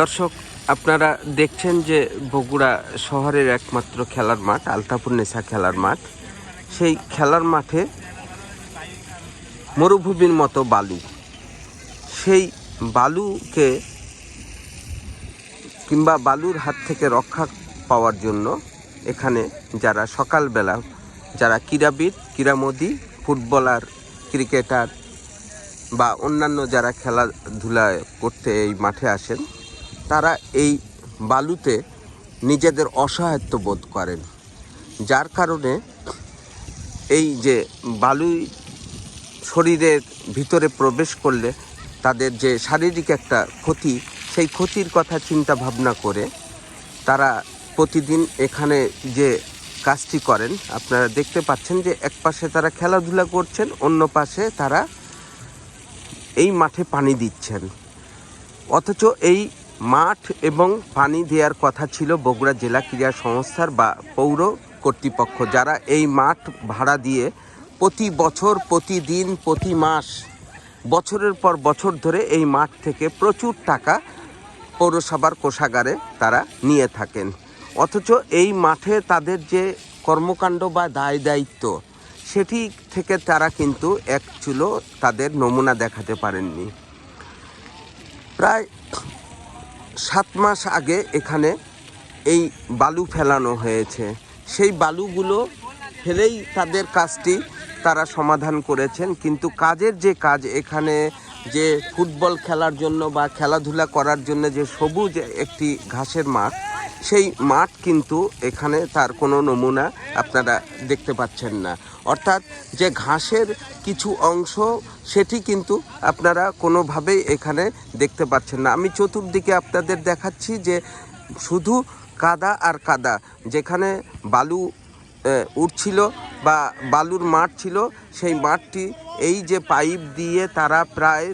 দর্শক, আপনারা দেখছেন যে বগুড়া শহরের একমাত্র খেলার মাঠ, আলতাপুর নেশা খেলার মাঠ। সেই খেলার মাঠে মরুভূমির মতো বালু। সেই বালুকে কিংবা বালুর হাত থেকে রক্ষা পাওয়ার জন্য এখানে যারা সকালবেলা, যারা ক্রীড়াবিদ, ক্রীড়ামোদী, ফুটবলার, ক্রিকেটার বা অন্যান্য যারা খেলাধুলা করতে এই মাঠে আসেন তারা এই বালুতে নিজেদের অসহায়ত্ব বোধ করেন, যার কারণে এই যে বালু শরীরের ভিতরে প্রবেশ করলে তাদের যে শারীরিক একটা ক্ষতি, সেই ক্ষতির কথা চিন্তা ভাবনা করে তারা প্রতিদিন এখানে যে কাজটি করেন, আপনারা দেখতে পাচ্ছেন যে এক পাশে তারা খেলাধুলা করছেন, অন্য পাশে তারা এই মাঠে পানি দিচ্ছেন। অথচ এই মাঠ এবং পানি দেওয়ার কথা ছিল বগুড়া জেলা ক্রীড়া সংস্থার বা পৌর কর্তৃপক্ষ, যারা এই মাঠ ভাড়া দিয়ে প্রতি বছর, প্রতিদিন, প্রতি মাস, বছরের পর বছর ধরে এই মাঠ থেকে প্রচুর টাকা পৌরসভার কোষাগারে তারা নিয়ে থাকেন। অথচ এই মাঠে তাদের যে কর্মকাণ্ড বা দায় দায়িত্ব, সেটি থেকে তারা কিন্তু এক চুলো তাদের নমুনা দেখাতে পারেননি। প্রায় সাত মাস আগে এখানে এই বালু ফেলানো হয়েছে। সেই বালুগুলো ফেলেই তাদের কাজটি তারা সমাধান করেছেন। কিন্তু কাজের যে কাজ, এখানে যে ফুটবল খেলার জন্য বা খেলাধুলা করার জন্য যে সবুজ একটি ঘাসের মাঠ সেই মাঠ কিন্তু এখানে তার কোনো নমুনা আপনারা দেখতে পাচ্ছেন না। অর্থাৎ যে ঘাসের কিছু অংশ, সেটি কিন্তু আপনারা কোনোভাবেই এখানে দেখতে পাচ্ছেন না। আমি চতুর্দিকে আপনাদের দেখাচ্ছি যে শুধু কাদা আর কাদা, যেখানে বালু উঠছিল বা বালুর মাঠ ছিল, সেই মাঠটি এই যে পাইপ দিয়ে তারা প্রায়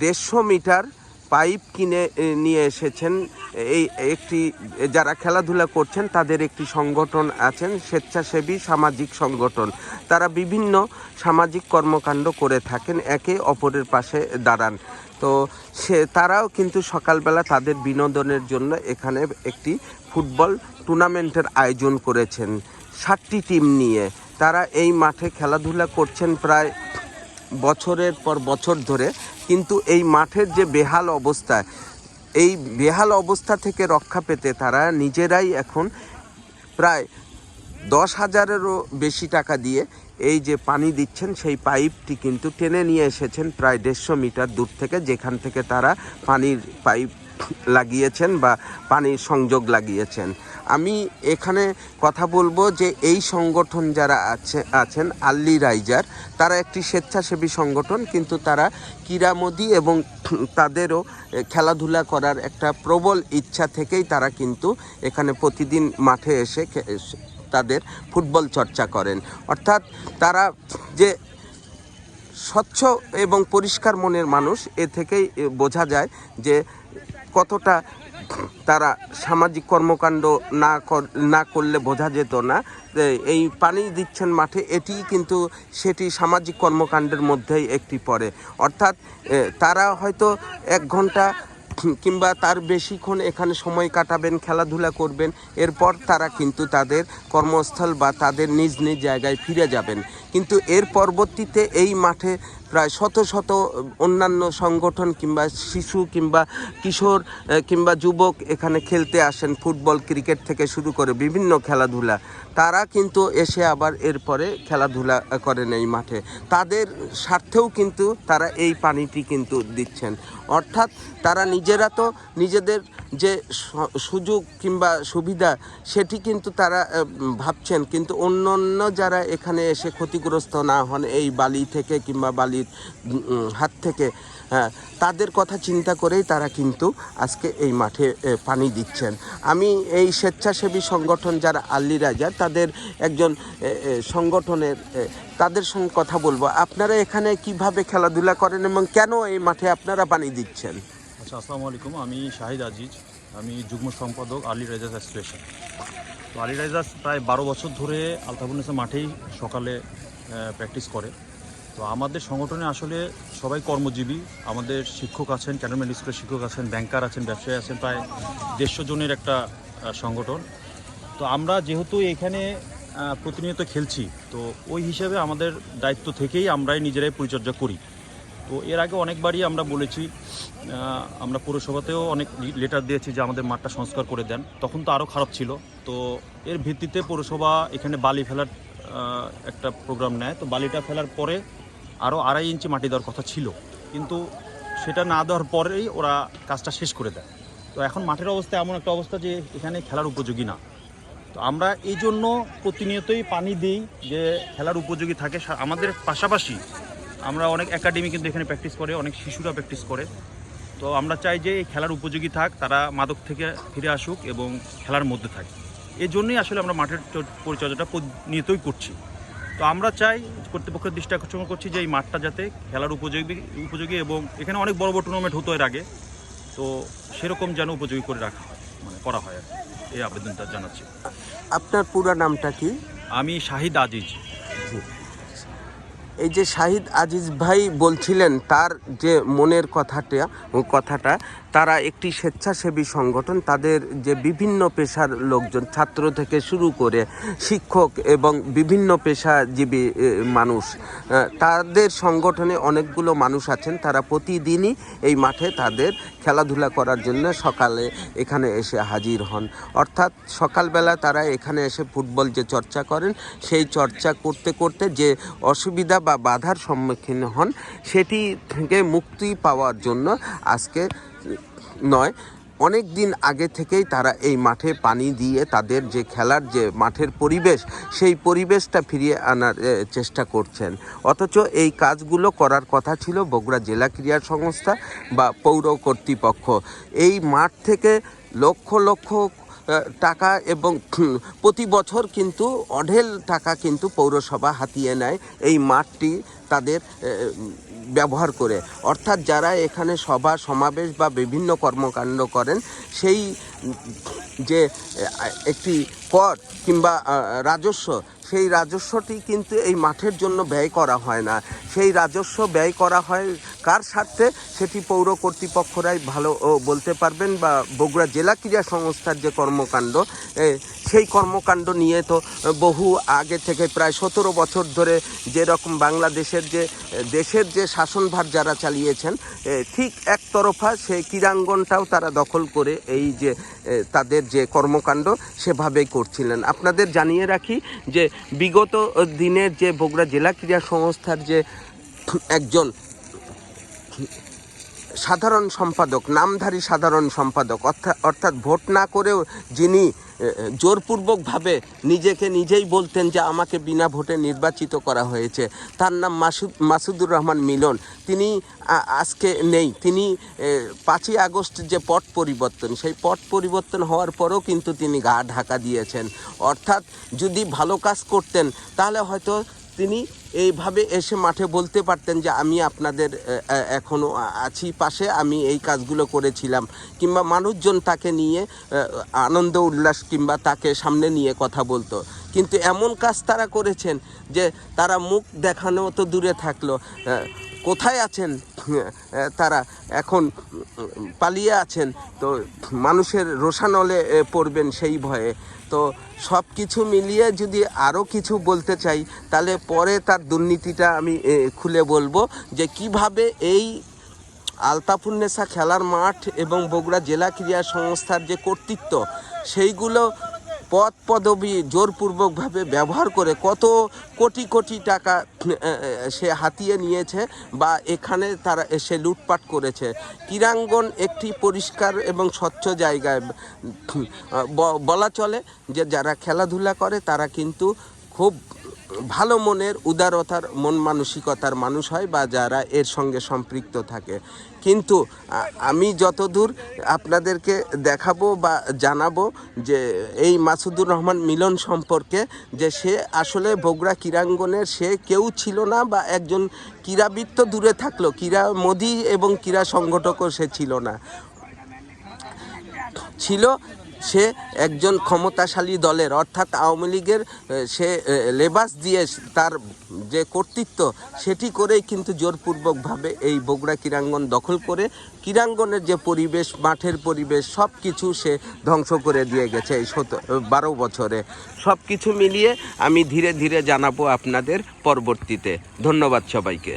দেড়শো মিটার পাইপ কিনে নিয়ে এসেছেন। এই একটি, যারা খেলাধুলা করছেন, তাদের একটি সংগঠন আছেন, স্বেচ্ছাসেবী সামাজিক সংগঠন। তারা বিভিন্ন সামাজিক কর্মকাণ্ড করে থাকেন, একে অপরের পাশে দাঁড়ান। তো সে, তারাও কিন্তু সকালবেলা তাদের বিনোদনের জন্য এখানে একটি ফুটবল টুর্নামেন্টের আয়োজন করেছেন। সাতটি টিম নিয়ে। তারা এই মাঠে খেলাধুলা করছেন প্রায় বছরের পর বছর ধরে। কিন্তু এই মাঠের যে বেহাল অবস্থা এই বেহাল অবস্থা থেকে রক্ষা পেতে তারা নিজেরাই এখন প্রায় দশ হাজারেরও বেশি টাকা দিয়ে এই যে পানি দিচ্ছেন, সেই পাইপটি কিন্তু টেনে নিয়ে এসেছেন প্রায় দেড়শো মিটার দূর থেকে, যেখান থেকে তারা পানির পাইপ লাগিয়েছেন বা পানির সংযোগ লাগিয়েছেন। আমি এখানে কথা বলব যে এই সংগঠন যারা আছে, আছেন, আল্লি রাইজার, তারা একটি স্বেচ্ছাসেবী সংগঠন, কিন্তু তারা ক্রীড়ামোদী এবং তাদেরও খেলাধুলা করার একটা প্রবল ইচ্ছা থেকেই তারা কিন্তু এখানে প্রতিদিন মাঠে এসে তাদের ফুটবল চর্চা করেন। অর্থাৎ তারা যে স্বচ্ছ এবং পরিষ্কার মনের মানুষ, এ থেকেই বোঝা যায় যে কতটা তারা সামাজিক কর্মকাণ্ড না না করলে বোঝা যেত না এই পানি দিচ্ছেন মাঠে, এটি কিন্তু সেটি সামাজিক কর্মকাণ্ডের মধ্যেই একটি পড়ে। অর্থাৎ তারা হয়তো এক ঘণ্টা কিংবা তার বেশিক্ষণ এখানে সময় কাটাবেন, খেলাধুলা করবেন, এরপর তারা কিন্তু তাদের কর্মস্থল বা তাদের নিজ নিজ জায়গায় ফিরে যাবেন। কিন্তু এর পরবর্তীতে এই মাঠে প্রায় শত শত অন্যান্য সংগঠন কিংবা শিশু কিংবা কিশোর কিংবা যুবক এখানে খেলতে আসেন, ফুটবল, ক্রিকেট থেকে শুরু করে বিভিন্ন খেলাধুলা। তারা কিন্তু এসে আবার এরপরে খেলাধুলা করেন এই মাঠে। তাদের স্বার্থেও কিন্তু তারা এই পানিটি কিন্তু দিচ্ছেন। অর্থাৎ তারা নিজেরা তো নিজেদের যে সুযোগ কিংবা সুবিধা, সেটি কিন্তু তারা ভাবছেন। কিন্তু অন্য অন্য যারা এখানে এসে ক্ষতিগ্রস্ত না হন এই বালি থেকে কিংবা বালির হাত থেকে হ্যাঁ তাদের কথা চিন্তা করেই তারা কিন্তু আজকে এই মাঠে পানি দিচ্ছেন। আমি এই স্বেচ্ছাসেবী সংগঠন যারা আল্লি রাজা, তাদের একজন সংগঠনের তাদের সঙ্গে কথা বলব। আপনারা এখানে কীভাবে খেলাধুলা করেন এবং কেন এই মাঠে আপনারা পানি দিচ্ছেন? আচ্ছা আসসালামু আলাইকুম। আমি শাহিদ আজিজ। আমি যুগ্ম সম্পাদক আলী রাইজার্স অ্যাসোসিয়েশন। তো আলী রাইজার্স প্রায় বারো বছর ধরে আলতাফুন্নেসা মাঠেই সকালে প্র্যাকটিস করে। তো আমাদের সংগঠনে আসলে সবাই কর্মজীবী। আমাদের শিক্ষক আছেন ক্যান্টনমেন্ট স্কুলের শিক্ষক আছেন ব্যাংকার আছেন, ব্যবসায়ী আছেন, প্রায় দেড়শো জনের একটা সংগঠন। তো আমরা যেহেতু এখানে প্রতিনিয়ত খেলছি, তো ওই হিসাবে আমাদের দায়িত্ব থেকেই আমরাই নিজেরাই পরিচর্যা করি। তো এর আগে অনেকবারই আমরা বলেছি আমরা পৌরসভাতেও অনেক লেটার দিয়েছি যে আমাদের মাঠটা সংস্কার করে দেন। তখন তো আরও খারাপ ছিল। তো এর ভিত্তিতে পৌরসভা এখানে বালি ফেলার একটা প্রোগ্রাম নেয়। তো বালিটা ফেলার পরে আরও আড়াই ইঞ্চি মাটি দেওয়ার কথা ছিল। কিন্তু সেটা না দেওয়ার পরেই ওরা কাজটা শেষ করে দেয়। তো এখন মাঠের অবস্থা এমন একটা অবস্থা যে এখানে খেলার উপযোগী না। তো আমরা এই জন্য প্রতিনিয়তই পানি দিই যে খেলার উপযোগী থাকে। আমাদের পাশাপাশি আমরা অনেক একাডেমি কিন্তু এখানে প্র্যাকটিস করে, অনেক শিশুরা প্র্যাকটিস করে। তো আমরা চাই যে খেলার উপযোগী থাক, তারা মাদক থেকে ফিরে আসুক এবং খেলার মধ্যে থাকে। এই জন্যই আসলে আমরা মাঠের পরিচর্যাটা প্রতিনিয়তই করছি। তো আমরা চাই কর্তৃপক্ষের দৃষ্টি আকর্ষণ করছি যে এই মাঠটা যাতে খেলার উপযোগী উপযোগী এবং এখানে অনেক বড় বড় টুর্নামেন্ট হতো এর আগে। তো সেরকম যেন উপযোগী করে রাখা হয় মানে করা হয় আর কি। এই আবেদনটা জানাচ্ছি। আপনার পুরো নামটা কি? আমি শাহিদ আজিজ। এই যে শাহিদ আজিজ ভাই বলছিলেন তার যে মনের কথাটা কথাটা, তারা একটি স্বেচ্ছাসেবী সংগঠন, তাদের যে বিভিন্ন পেশার লোকজন, ছাত্র থেকে শুরু করে শিক্ষক এবং বিভিন্ন পেশাজীবী মানুষ তাদের সংগঠনে অনেকগুলো মানুষ আছেন, তারা প্রতিদিনই এই মাঠে তাদের খেলাধুলা করার জন্য সকালে এখানে এসে হাজির হন। অর্থাৎ সকালবেলা তারা এখানে এসে ফুটবল যে চর্চা করেন, সেই চর্চা করতে করতে যে অসুবিধা বা বাধার সম্মুখীন হন, সেটি থেকে মুক্তি পাওয়ার জন্য আজকে নয়, অনেক দিন আগে থেকেই তারা এই মাঠে পানি দিয়ে তাদের যে খেলার যে মাঠের পরিবেশ, সেই পরিবেশটা ফিরিয়ে আনার চেষ্টা করছেন। অথচ এই কাজগুলো করার কথা ছিল বগুড়া জেলা ক্রীড়া সংস্থা বা পৌর কর্তৃপক্ষ। এই মাঠ থেকে লক্ষ লক্ষ টাকা এবং প্রতি বছর কিন্তু অঢেল টাকা কিন্তু পৌরসভা হাতিয়ে নেয় এই মাঠটি তাদের ব্যবহার করে। অর্থাৎ যারা এখানে সভা, সমাবেশ বা বিভিন্ন কর্মকাণ্ড করেন, সেই যে একটি কর কিংবা রাজস্ব, সেই রাজস্বটি কিন্তু এই মাঠের জন্য ব্যয় করা হয় না। সেই রাজস্ব ব্যয় করা হয় কার স্বার্থে সেটি পৌর কর্তৃপক্ষরাই ভালো বলতে পারবেন বা বগুড়া জেলা ক্রীড়া সংস্থার যে কর্মকাণ্ড সেই কর্মকাণ্ড নিয়ে তো বহু আগে থেকে প্রায় সতেরো বছর ধরে যেরকম বাংলাদেশের যে, দেশের যে শাসনভার যারা চালিয়েছেন ঠিক একতরফা সেই ক্রীড়াঙ্গনটাও তারা দখল করে এই যে তাদের যে কর্মকাণ্ড সেভাবেই করছিলেন। আপনাদের জানিয়ে রাখি যে বিগত দিনের যে বগুড়া জেলা ক্রীড়া সংস্থার যে একজন সাধারণ সম্পাদক, নামধারী সাধারণ সম্পাদক অর্থাৎ অর্থাৎ ভোট না করেও যিনি জোরপূর্বকভাবে নিজেকে নিজেই বলতেন যে আমাকে বিনা ভোটে নির্বাচিত করা হয়েছে। তার নাম মাসুদ মাসুদুর রহমান মিলন। তিনি আজকে নেই। তিনি পাঁচই আগস্ট যে পট পরিবর্তন, সেই পট পরিবর্তন হওয়ার পরেও কিন্তু তিনি গা ঢাকা দিয়েছেন। অর্থাৎ যদি ভালো কাজ করতেন, তাহলে হয়তো তিনি এইভাবে এসে মাঠে বলতে পারতেন যে আমি আপনাদের এ, এ, এখনও আ- আছি পাশে আমি এই কাজগুলো করেছিলাম। কিংবা মানুষজন তাকে নিয়ে আনন্দ উল্লাস কিংবা তাকে সামনে নিয়ে কথা বলতো। কিন্তু এমন কাজ তারা করেছেন যে তারা মুখ দেখানো তো দূরে থাকল। কোথায় আছেন? তারা এখন পালিয়ে আছেন। তো মানুষের রোষানলে পড়বেন সেই ভয়ে। তো সব কিছু মিলিয়ে যদি আরও কিছু বলতে চাই, তাহলে পরে তার দুর্নীতিটা আমি খুলে বলব যে কীভাবে এই আলতাফুন্নেসা খেলার মাঠ এবং বগুড়া জেলা ক্রীড়া সংস্থার যে কর্তৃত্ব, সেইগুলো পদ পদবি জোরপূর্বকভাবে ব্যবহার করে কত কোটি কোটি টাকা সে হাতিয়ে নিয়েছে বা এখানে তারা এসে লুটপাট করেছে। ক্রীড়াঙ্গন একটি পরিষ্কার এবং স্বচ্ছ জায়গায় বলা চলে যে যারা খেলাধুলা করে তারা কিন্তু খুব ভালো মনের উদারতার, মন মানসিকতার মানুষ হয় বা যারা এর সঙ্গে সম্পৃক্ত থাকে। কিন্তু আমি যতদূর আপনাদেরকে দেখাবো বা জানাব যে এই মাসুদুর রহমান মিলন সম্পর্কে, যে সে আসলে বগুড়া ক্রীড়াঙ্গনের, সে কেউ ছিল না বা একজন ক্রীড়াবিদ তো দূরে থাকল, ক্রীড়া মোদী এবং ক্রীড়া সংগঠকও সে ছিল না। ছিল সে একজন ক্ষমতাশালী দলের, অর্থাৎ আওয়ামী লীগের সে লেবাস দিয়ে তার যে কর্তৃত্ব, সেটি করেই কিন্তু জোরপূর্বকভাবে এই বগুড়া ক্রীড়াঙ্গন দখল করে, ক্রীড়াঙ্গনের যে পরিবেশ, মাঠের পরিবেশ সব কিছু সে ধ্বংস করে দিয়ে গেছে এই সত বারো বছরে। সব কিছু মিলিয়ে আমি ধীরে ধীরে জানাব আপনাদের পরবর্তীতে। ধন্যবাদ সবাইকে।